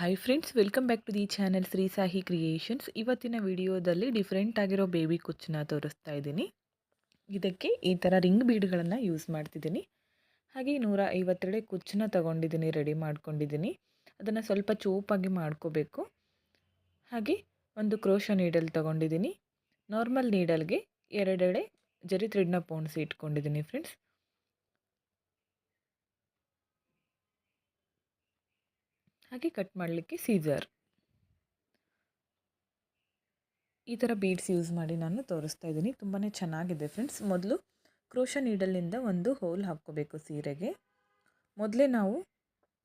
Hi friends welcome back to the channel Shri Sahi creations ಇವತ್ತಿನ ವಿಡಿಯೋದಲ್ಲಿ different ಆಗಿರೋ baby ಕುಚ್ಚನ್ನ ತೋರಿಸ್ತಾ ಇದ್ದೀನಿ. ಇದಕ್ಕೆ ಈ ಥರ ರಿಂಗ್ ಬೀಡ್ಗಳನ್ನು ಯೂಸ್ ಮಾಡ್ತಿದ್ದೀನಿ. ಹಾಗೆ ನೂರ ಐವತ್ತೆರಡೇ ಕುಚ್ಚನ್ನ ತಗೊಂಡಿದ್ದೀನಿ ರೆಡಿ ಮಾಡ್ಕೊಂಡಿದ್ದೀನಿ. ಅದನ್ನು ಸ್ವಲ್ಪ ಚೂಪಾಗಿ ಮಾಡ್ಕೋಬೇಕು. ಹಾಗೆ ಒಂದು ಕ್ರೋಶ ನೀಡಲ್ ತಗೊಂಡಿದ್ದೀನಿ. ನಾರ್ಮಲ್ ನೀಡಲ್ಗೆ ಎರಡೆಡೆ ಜರಿ ಥ್ರೆಡ್ನ ಪೋಣಿಸಿ ಇಟ್ಕೊಂಡಿದ್ದೀನಿ ಫ್ರೆಂಡ್ಸ್ ಹಾಗೆ ಕಟ್ ಮಾಡಲಿಕ್ಕೆ ಸೀಸರ್ ಈ ಥರ ಬೀಡ್ಸ್ ಯೂಸ್ ಮಾಡಿ ನಾನು ತೋರಿಸ್ತಾ ಇದ್ದೀನಿ. ತುಂಬಾ ಚೆನ್ನಾಗಿದೆ ಫ್ರೆಂಡ್ಸ್ ಮೊದಲು ಕ್ರೋಶ ನೀಡಲಿಂದ ಒಂದು ಹೋಲ್ ಹಾಕ್ಕೋಬೇಕು ಸೀರೆಗೆ. ಮೊದಲೇ ನಾವು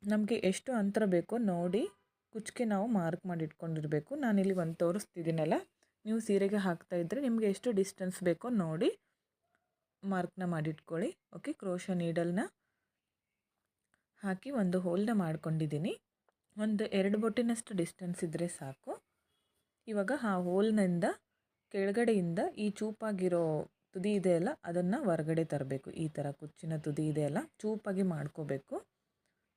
ನಮಗೆ ಎಷ್ಟು ಅಂತರ ಬೇಕೋ ನೋಡಿ ಕುಚ್ಚಿಗೆ ನಾವು ಮಾರ್ಕ್ ಮಾಡಿ ಇಟ್ಕೊಂಡಿರಬೇಕು ನಾನಿಲ್ಲಿ ಒಂದು ತೋರಿಸ್ತಿದ್ದೀನಲ್ಲ, ನೀವು ಸೀರೆಗೆ ಹಾಕ್ತಾ ಇದ್ದರೆ ನಿಮಗೆ ಎಷ್ಟು ಡಿಸ್ಟೆನ್ಸ್ ಬೇಕೋ ನೋಡಿ ಮಾರ್ಕ್ನ ಮಾಡಿಟ್ಕೊಳ್ಳಿ. ಓಕೆ ಕ್ರೋಶ ನೀಡಲ್ನ ಹಾಕಿ ಒಂದು ಹೋಲ್ನ ಮಾಡ್ಕೊಂಡಿದ್ದೀನಿ. ಒಂದು ಎರಡು ಬೊಟ್ಟಿನಷ್ಟು ಡಿಸ್ಟೆನ್ಸ್ ಇದ್ದರೆ ಸಾಕು. ಇವಾಗ ಆ ಹೋಲ್ನಿಂದ ಕೆಳಗಡೆಯಿಂದ ಈ ಚೂಪಾಗಿರೋ ತುದಿ ಇದೆಯಲ್ಲ ಅದನ್ನು ಹೊರಗಡೆ ತರಬೇಕು. ಈ ಥರ ಕುಚ್ಚಿನ ತುದಿ ಇದೆಯಲ್ಲ ಚೂಪಾಗಿ ಮಾಡ್ಕೋಬೇಕು.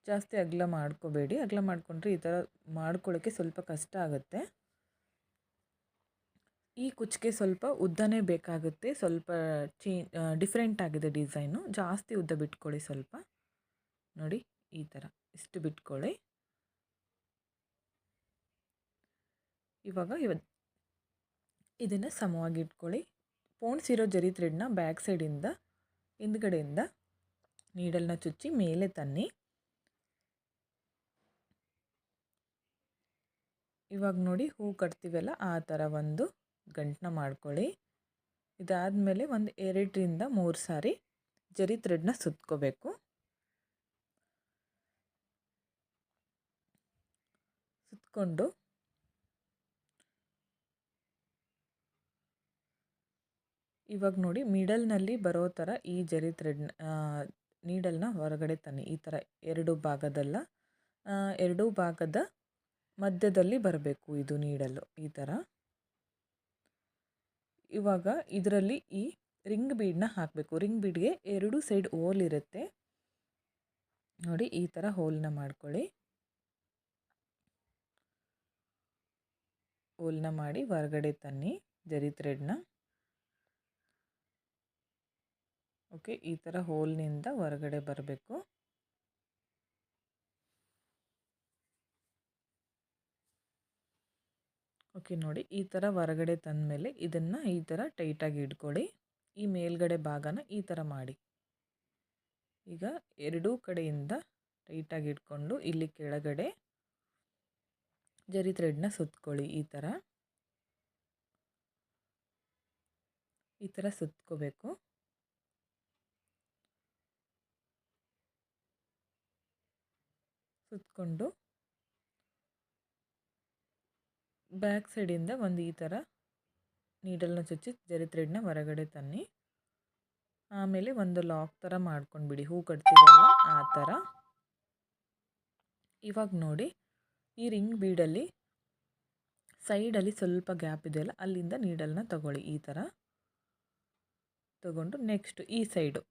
ಜಾಸ್ತಿ ಅಗಲ ಮಾಡ್ಕೋಬೇಡಿ. ಅಗಲ ಮಾಡಿಕೊಂಡ್ರೆ ಈ ಥರ ಮಾಡ್ಕೊಳ್ಳೋಕ್ಕೆ ಸ್ವಲ್ಪ ಕಷ್ಟ ಆಗುತ್ತೆ. ಈ ಕುಚ್ಚಿಗೆ ಸ್ವಲ್ಪ ಉದ್ದನೇ ಬೇಕಾಗುತ್ತೆ. ಸ್ವಲ್ಪ ಚೇ ಡಿಫ್ರೆಂಟ್ ಆಗಿದೆ ಡಿಸೈನು ಜಾಸ್ತಿ ಉದ್ದ ಬಿಟ್ಕೊಳ್ಳಿ ಸ್ವಲ್ಪ. ನೋಡಿ, ಈ ಥರ ಇಷ್ಟು ಬಿಟ್ಕೊಳ್ಳಿ. ಇವಾಗ ಇವ, ಇದನ್ನು ಸಮವಾಗಿ ಇಟ್ಕೊಳ್ಳಿ. ಪೋಣಿಸಿರೋ ಜರಿ ಥ್ರೆಡ್ನ ಬ್ಯಾಕ್ ಸೈಡಿಂದ, ಹಿಂದ್ಗಡೆಯಿಂದ ನೀಡಲ್ನ ಚುಚ್ಚಿ ಮೇಲೆ ತನ್ನಿ. ಇವಾಗ ನೋಡಿ ಹೂ ಕಟ್ತೀವಲ್ಲ, ಆ ಥರ ಒಂದು ಗಂಟನ್ನ ಮಾಡ್ಕೊಳ್ಳಿ. ಇದಾದಮೇಲೆ ಒಂದು ಎರಡರಿಂದ ಮೂರು ಸಾರಿ ಜರಿ ಥ್ರೆಡ್ನ ಸುತ್ಕೋಬೇಕು. ಸುತ್ಕೊಂಡು ಇವಾಗ ನೋಡಿ ಮಿಡಲ್ನಲ್ಲಿ ಬರೋ ಥರ ಈ ಜರಿ ಥ್ರೆಡ್ ನೀಡಲ್ನ ಹೊರಗಡೆ ತನ್ನಿ. ಈ ಥರ ಎರಡು ಭಾಗದಲ್ಲ ಎರಡೂ ಭಾಗದ ಮಧ್ಯದಲ್ಲಿ ಬರಬೇಕು ಇದು ನೀಡಲು ಈ ಥರ. ಇವಾಗ ಇದರಲ್ಲಿ ಈ ರಿಂಗ್ ಬೀಡನ್ನ ಹಾಕಬೇಕು. ರಿಂಗ್ ಬೀಡ್ಗೆ ಎರಡು ಸೈಡ್ ಹೋಲ್ ಇರುತ್ತೆ. ನೋಡಿ ಈ ಥರ ಹೋಲ್ನ ಮಾಡ್ಕೊಳ್ಳಿ. ಹೋಲ್ನ ಮಾಡಿ ಹೊರಗಡೆ ತನ್ನಿ ಜರಿ ಥ್ರೆಡ್ನ. ಓಕೆ, ಈ ಥರ ಹೋಲ್ನಿಂದ ಹೊರಗಡೆ ಬರಬೇಕು. ಓಕೆ, ನೋಡಿ, ಈ ಥರ ಹೊರಗಡೆ ತಂದಮೇಲೆ ಇದನ್ನು ಈ ಥರ ಟೈಟಾಗಿ ಇಟ್ಕೊಳ್ಳಿ. ಈ ಮೇಲ್ಗಡೆ ಭಾಗನ ಈ ಥರ ಮಾಡಿ. ಈಗ ಎರಡೂ ಕಡೆಯಿಂದ ಟೈಟಾಗಿ ಇಟ್ಕೊಂಡು ಇಲ್ಲಿ ಕೆಳಗಡೆ ಜರಿ ಥ್ರೆಡ್ನ ಸುತ್ಕೊಳ್ಳಿ ಈ ಥರ ಈ ಥರ ಸುತ್ಕೋಬೇಕು. ಸುತ್ತಕೊಂಡು ಬ್ಯಾಕ್ ಸೈಡಿಂದ ಒಂದು ಈ ಥರ ನೀಡಲ್ನ ಚುಚ್ಚಿ ಜರಿ ಥ್ರೆಡ್ನ ಹೊರಗಡೆ ತನ್ನಿ. ಆಮೇಲೆ ಒಂದು ಲಾಕ್ ಥರ ಮಾಡ್ಕೊಂಡ್ಬಿಡಿ, ಹೂ ಕಟ್ತೀವಲ್ಲ ಆ ಥರ ಇವಾಗ ನೋಡಿ, ಈ ರಿಂಗ್ ಬೀಡಲ್ಲಿ ಸೈಡಲ್ಲಿ ಸ್ವಲ್ಪ ಗ್ಯಾಪ್ ಇದೆಯಲ್ಲ, ಅಲ್ಲಿಂದ ನೀಡಲ್ನ ತಗೊಳ್ಳಿ ಈ ಥರ ತಗೊಂಡು ನೆಕ್ಸ್ಟ್ ಈ ಸೈಡು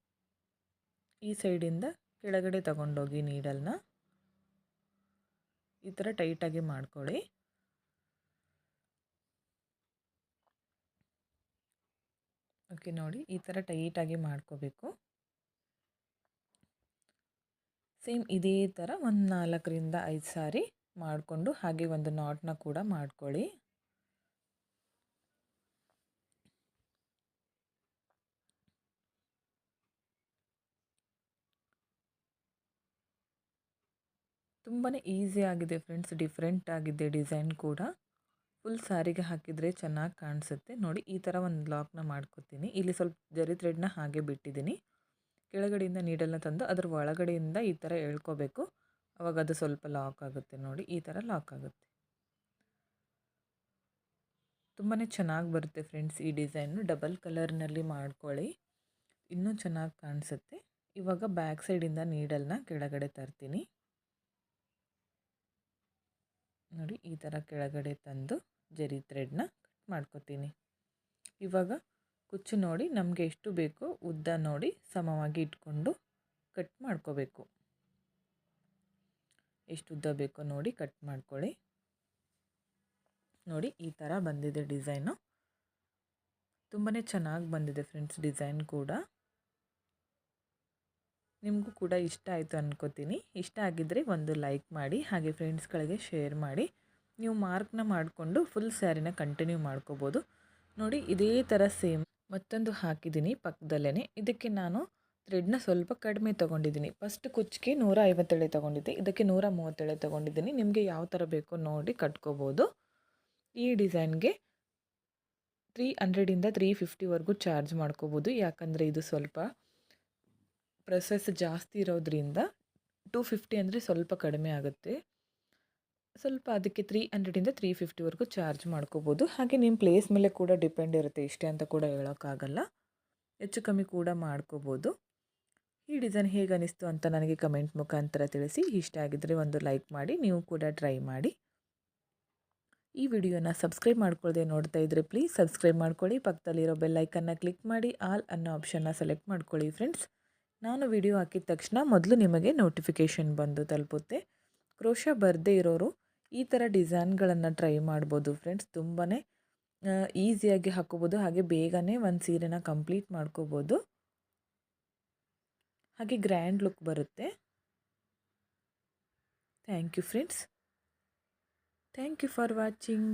ಈ ಸೈಡಿಂದ ಕೆಳಗಡೆ ತಗೊಂಡೋಗಿ ನೀಡಲ್ನ ಈ ಥರ ಟೈಟಾಗಿ ಮಾಡ್ಕೊಳ್ಳಿ. ಓಕೆ, ನೋಡಿ ಈ ಥರ ಟೈಟಾಗಿ ಮಾಡ್ಕೋಬೇಕು. ಸೇಮ್ ಇದೇ ಥರ ಒಂದು ನಾಲ್ಕರಿಂದ ಐದು ಸಾರಿ ಮಾಡಿಕೊಂಡು ಹಾಗೆ ಒಂದು ನಾಟ್ನ ಕೂಡ ಮಾಡ್ಕೊಳ್ಳಿ. ತುಂಬಾ ಆಗಿದೆ ಫ್ರೆಂಡ್ಸ್, ಡಿಫ್ರೆಂಟ್ ಆಗಿದೆ ಡಿಸೈನ್ ಕೂಡ. ಫುಲ್ ಸಾರಿಗೆ ಹಾಕಿದರೆ ಚೆನ್ನಾಗಿ ಕಾಣಿಸುತ್ತೆ. ನೋಡಿ, ಈ ಥರ ಒಂದು ಲಾಕ್ನ ಮಾಡ್ಕೊತೀನಿ. ಇಲ್ಲಿ ಸ್ವಲ್ಪ ಜರಿ ಥ್ರೆಡ್ನ ಹಾಗೆ ಬಿಟ್ಟಿದ್ದೀನಿ ಕೆಳಗಡೆಯಿಂದ ನೀಡಲ್ನ ತಂದು ಅದರ ಒಳಗಡೆಯಿಂದ ಈ ಥರ ಎಳ್ಕೋಬೇಕು. ಅವಾಗ ಅದು ಸ್ವಲ್ಪ ಲಾಕ್ ಆಗುತ್ತೆ ನೋಡಿ, ಈ ಥರ ಲಾಕ್ ಆಗುತ್ತೆ. ತುಂಬಾ ಚೆನ್ನಾಗಿ ಬರುತ್ತೆ ಫ್ರೆಂಡ್ಸ್ ಈ ಡಿಸೈನು. ಡಬಲ್ ಕಲರ್ನಲ್ಲಿ ಮಾಡ್ಕೊಳ್ಳಿ. ಇನ್ನೂ ಚೆನ್ನಾಗಿ ಕಾಣಿಸುತ್ತೆ. ಇವಾಗ ಬ್ಯಾಕ್ ಸೈಡಿಂದ ನೀಡಲ್ನ ಕೆಳಗಡೆ ತರ್ತೀನಿ. ನೋಡಿ ಈ ಥರ ಕೆಳಗಡೆ ತಂದು ಜರಿ ಥ್ರೆಡ್ನ ಕಟ್ ಮಾಡ್ಕೊತೀನಿ. ಇವಾಗ ಕುಚ್ಚು ನೋಡಿ ನಮಗೆ ಎಷ್ಟು ಬೇಕೋ ಉದ್ದ ನೋಡಿ ಸಮವಾಗಿ ಇಟ್ಕೊಂಡು ಕಟ್ ಮಾಡ್ಕೋಬೇಕು. ಎಷ್ಟು ಉದ್ದ ಬೇಕೋ ನೋಡಿ ಕಟ್ ಮಾಡ್ಕೊಳ್ಳಿ. ನೋಡಿ ಈ ಥರ ಬಂದಿದೆ ಡಿಸೈನು. ತುಂಬಾ ಚೆನ್ನಾಗಿ ಬಂದಿದೆ ಫ್ರೆಂಡ್ಸ್ ಡಿಸೈನ್ ಕೂಡ. ನಿಮಗೂ ಕೂಡ ಇಷ್ಟ ಆಯಿತು ಅನ್ಕೋತೀನಿ. ಇಷ್ಟ ಆಗಿದ್ದರೆ ಒಂದು ಲೈಕ್ ಮಾಡಿ, ಹಾಗೆ ಫ್ರೆಂಡ್ಸ್ಗಳಿಗೆ ಶೇರ್ ಮಾಡಿ. ನೀವು ಮಾರ್ಕ್ನ ಮಾಡಿಕೊಂಡು ಫುಲ್ ಸ್ಯಾರಿನ ಕಂಟಿನ್ಯೂ ಮಾಡ್ಕೋಬೋದು. ನೋಡಿ, ಇದೇ ಥರ ಸೇಮ್ ಮತ್ತೊಂದು ಹಾಕಿದ್ದೀನಿ ಪಕ್ಕದಲ್ಲೇ ಇದಕ್ಕೆ ನಾನು ಥ್ರೆಡ್ನ ಸ್ವಲ್ಪ ಕಡಿಮೆ ತೊಗೊಂಡಿದ್ದೀನಿ. ಫಸ್ಟ್ ಕುಚ್ಚಿಗೆ ನೂರ ಐವತ್ತೇಳೆ ತೊಗೊಂಡಿದ್ದೆ. ಇದಕ್ಕೆ ನೂರ ಮೂವತ್ತೇಳೆ ತೊಗೊಂಡಿದ್ದೀನಿ. ನಿಮಗೆ ಯಾವ ಥರ ಬೇಕೋ ನೋಡಿ ಕಟ್ಕೋಬೋದು. ಈ ಡಿಸೈನ್ಗೆ ತ್ರೀ ಹಂಡ್ರೆಡಿಂದ ತ್ರೀ ಫಿಫ್ಟಿವರೆಗೂ ಚಾರ್ಜ್ ಮಾಡ್ಕೋಬೋದು. ಯಾಕಂದರೆ ಇದು ಸ್ವಲ್ಪ ಪ್ರೊಸೆಸ್ ಜಾಸ್ತಿ ಇರೋದ್ರಿಂದ ಟೂ ಫಿಫ್ಟಿ ಅಂದರೆ ಸ್ವಲ್ಪ ಕಡಿಮೆ ಆಗುತ್ತೆ. ಸ್ವಲ್ಪ ಅದಕ್ಕೆ ತ್ರೀ ಹಂಡ್ರೆಡಿಂದ ತ್ರೀ ಫಿಫ್ಟಿವರೆಗೂ ಚಾರ್ಜ್ ಮಾಡ್ಕೋಬೋದು. ಹಾಗೆ ನಿಮ್ಮ ಪ್ಲೇಸ್ ಮೇಲೆ ಕೂಡ ಡಿಪೆಂಡ್ ಇರುತ್ತೆ. ಇಷ್ಟೇ ಅಂತ ಕೂಡ ಹೇಳೋಕ್ಕಾಗಲ್ಲ. ಹೆಚ್ಚು ಕಮ್ಮಿ ಕೂಡ ಮಾಡ್ಕೋಬೋದು. ಈ ಡಿಸೈನ್ ಹೇಗೆ ಅನ್ನಿಸ್ತು ಅಂತ ನನಗೆ ಕಮೆಂಟ್ ಮುಖಾಂತರ ತಿಳಿಸಿ. ಇಷ್ಟ ಆಗಿದ್ದರೆ ಒಂದು ಲೈಕ್ ಮಾಡಿ, ನೀವು ಕೂಡ ಟ್ರೈ ಮಾಡಿ. ಈ ವಿಡಿಯೋನ ಸಬ್ಸ್ಕ್ರೈಬ್ ಮಾಡ್ಕೊಳ್ಳದೆ ನೋಡ್ತಾ ಇದ್ದರೆ ಪ್ಲೀಸ್ ಸಬ್ಸ್ಕ್ರೈಬ್ ಮಾಡ್ಕೊಳ್ಳಿ. ಪಕ್ಕದಲ್ಲಿರೋ ಬೆಲ್ಲೈಕನ್ನ ಕ್ಲಿಕ್ ಮಾಡಿ. ಆಲ್ ಅನ್ನೋ ಆಪ್ಷನ್ನ ಸೆಲೆಕ್ಟ್ ಮಾಡ್ಕೊಳ್ಳಿ ಫ್ರೆಂಡ್ಸ್ ನಾನು ವಿಡಿಯೋ ಹಾಕಿದ ತಕ್ಷಣ ಮೊದಲು ನಿಮಗೆ ನೋಟಿಫಿಕೇಷನ್ ಬಂದು ತಲುಪುತ್ತೆ. ಕ್ರೋಶ ಬರದೇ ಇರೋರು ಈ ಥರ ಡಿಸೈನ್ಗಳನ್ನು ಟ್ರೈ ಮಾಡ್ಬೋದು ಫ್ರೆಂಡ್ಸ್ ತುಂಬಾ ಈಸಿಯಾಗಿ ಹಾಕೋಬೋದು. ಹಾಗೆ ಬೇಗನೆ ಒಂದು ಸೀರೆನ ಕಂಪ್ಲೀಟ್ ಮಾಡ್ಕೋಬೋದು. ಹಾಗೆ ಗ್ರ್ಯಾಂಡ್ ಲುಕ್ ಬರುತ್ತೆ. Thank you friends thank you for watching